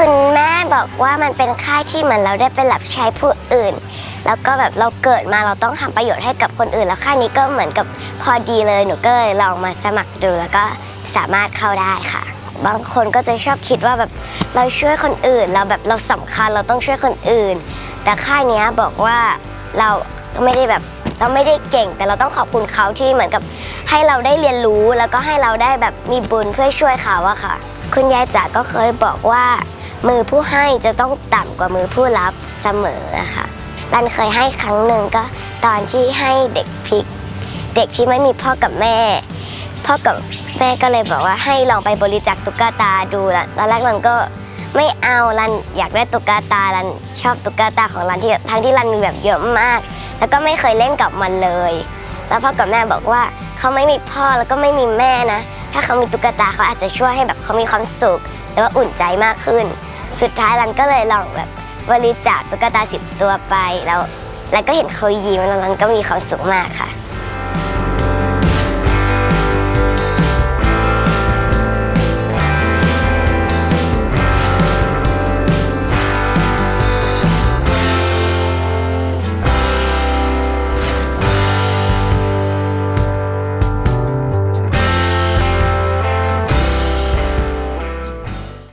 คุณแม่บอกว่ามันเป็นค่ายที่เหมือนเราได้ไปรับใช้ผู้อื่น แล้วก็แบบเราเกิดมาเราต้องทำประโยชน์ให้กับคนอื่น แล้วค่ายนี้ก็เหมือนกับพอดีเลยหนูก็เลยลองมาสมัครดูแล้วก็สามารถเข้าได้ค่ะ บางคนก็จะชอบคิดว่าแบบเราช่วยคนอื่น เราแบบเราสำคัญเราต้องช่วยคนอื่น แต่ค่ายนี้บอกว่าเราไม่ได้แบบเราไม่ได้เก่ง แต่เราต้องขอบคุณเขาที่เหมือนกับให้เราได้เรียนรู้แล้วก็ให้เราได้แบบมีบุญเพื่อช่วยเขาอะค่ะ คุณยายจ๋าก็เคยบอกว่า มือผู้ให้จะต้องต่ำกว่ามือผู้รับเสมออะค่ะรันเคยให้ครั้งหนึ่งก็ตอนที่ให้เด็กพิก เด็กที่ไม่มีพ่อกับแม่ พ่อกับแม่ก็เลยบอกว่าให้ลองไปบริจาคตุ๊กตาดูแล้วตอนแรกรันก็ไม่เอารันอยากได้ตุ๊กตารันชอบตุ๊กตาของรันที่ทั้งที่รันมีแบบเยอะมาก แล้วก็ไม่เคยเล่นกับมันเลย แล้วพ่อกับแม่บอกว่าเขาไม่มีพ่อแล้วก็ไม่มีแม่นะ ถ้าเขามีตุ๊กตาเขาอาจจะช่วยให้แบบเขามีความสุขหรือว่าอุ่นใจมากขึ้น สุดท้ายรันก็เลยลองแบบบริจาคตุ๊กตาสิบตัวไปแล้วรันก็เห็นเขายิ้มแล้วรันก็มีความสุขมากค่ะ